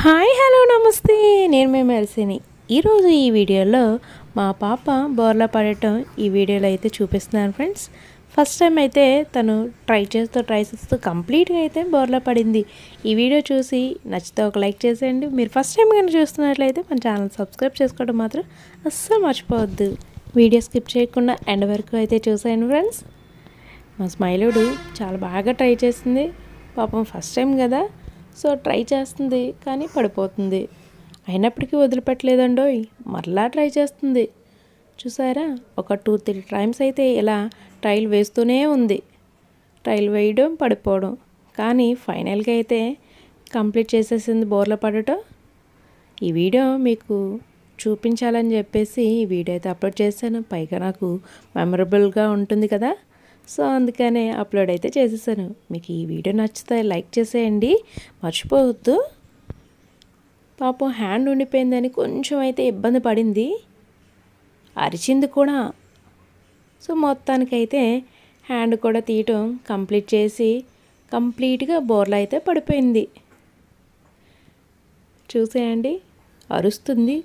Hi hello నమస్తే. నేను మేము మెరిసిని ఈరోజు ఈ వీడియోలో మా పాప బోర్లా పడటం ఈ వీడియోలో అయితే చూపిస్తున్నాను ఫ్రెండ్స్. ఫస్ట్ టైం అయితే తను ట్రై చేస్తూ ట్రై చేస్తూ కంప్లీట్గా అయితే బోర్లా పడింది. ఈ వీడియో చూసి నచ్చితే ఒక లైక్ చేసేయండి. మీరు ఫస్ట్ టైం కానీ చూస్తున్నట్లయితే మన ఛానల్ సబ్స్క్రైబ్ చేసుకోవడం మాత్రం అస్సలు మర్చిపోవద్దు. వీడియో స్కిప్ చేయకుండా ఎండ్ వరకు అయితే చూసాను ఫ్రెండ్స్. మా స్మైలుడు చాలా బాగా ట్రై చేసింది. పాపం ఫస్ట్ టైం కదా. సో ట్రై చేస్తుంది కానీ పడిపోతుంది. అయినప్పటికీ వదిలిపెట్టలేదండోయ్. మరలా ట్రై చేస్తుంది. చూసారా? ఒక టూ త్రీ టైమ్స్ అయితే ఇలా ట్రైల్ వేస్తూనే ఉంది. ట్రైల్ వేయడం పడిపోవడం. కానీ ఫైనల్గా అయితే కంప్లీట్ చేసేసింది బోర్ల పడటం. ఈ వీడియో మీకు చూపించాలని చెప్పేసి ఈ వీడియో అయితే అప్లోడ్ చేశాను. పైగా నాకు మెమరబుల్గా ఉంటుంది కదా. సో అందుకనే అప్లోడ్ అయితే చేసేసాను. మీకు ఈ వీడియో నచ్చితే లైక్ చేసేయండి. మర్చిపోవద్దు. పాపం హ్యాండ్ ఉండిపోయిందని కొంచెం అయితే ఇబ్బంది పడింది. అరిచింది కూడా. సో మొత్తానికైతే హ్యాండ్ కూడా తీయటం కంప్లీట్ చేసి కంప్లీట్గా బోర్లా అయితే పడిపోయింది. చూసేయండి. అరుస్తుంది.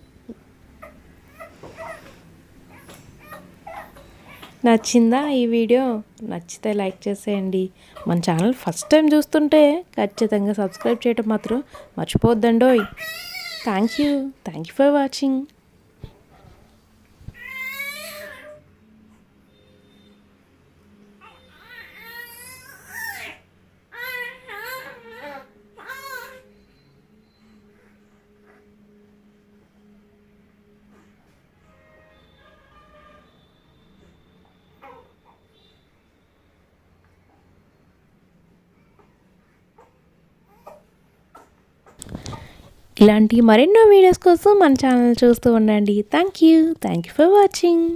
నచ్చిందా ఈ వీడియో? నచ్చితే లైక్ చేసేయండి. మన ఛానల్ ఫస్ట్ టైం చూస్తుంటే ఖచ్చితంగా సబ్స్క్రైబ్ చేయటం మాత్రం మర్చిపోద్దండోయ్ thank you thank you for watching. ఇలాంటి మరెన్నో వీడియోస్ కోసం మన ఛానల్ చూస్తూ ఉండండి. Thank you thank you for watching